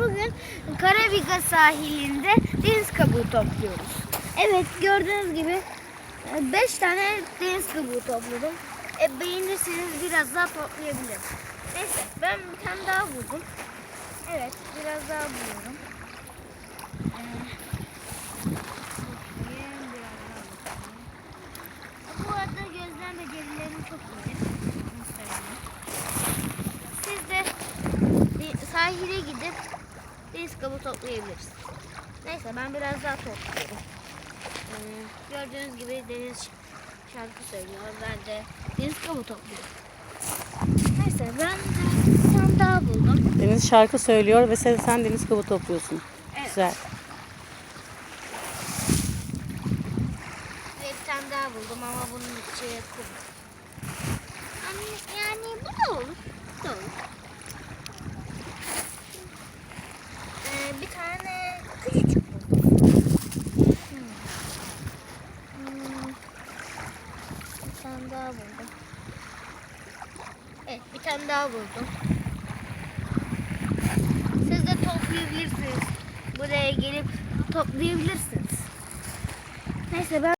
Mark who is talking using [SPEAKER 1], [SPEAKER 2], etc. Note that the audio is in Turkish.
[SPEAKER 1] bugün Karabiga sahilinde deniz kabuğu topluyoruz. Evet gördüğünüz gibi 5 tane deniz kabuğu topladım. E, beğenirseniz biraz daha toplayabilirim. Neyse ben bir tane daha buldum. Evet biraz daha buluyorum. Bu arada gözlem becerilerim çok iyi. Siz de sahile gidip deniz kabuğu toplayabilirsiniz. Neyse ben biraz daha topluyorum. Ee, gördüğünüz gibi Deniz şarkı söylüyor. Ben de deniz kabuğu topluyorum. Neyse ben de daha buldum.
[SPEAKER 2] Deniz şarkı söylüyor ve sen, sen deniz kabuğu topluyorsun.
[SPEAKER 1] Evet.
[SPEAKER 2] Güzel.
[SPEAKER 1] Ve bir tane daha buldum ama bunun içi kum. Yani, yani bu da olur. Bu da olur. Ee, bir tane küçücük buldum. Hmm. Hmm. Bir tane daha buldum. Evet bir tane daha buldum. Siz de toplayabilirsiniz. Buraya gelip toplayabilirsiniz. Neyse ben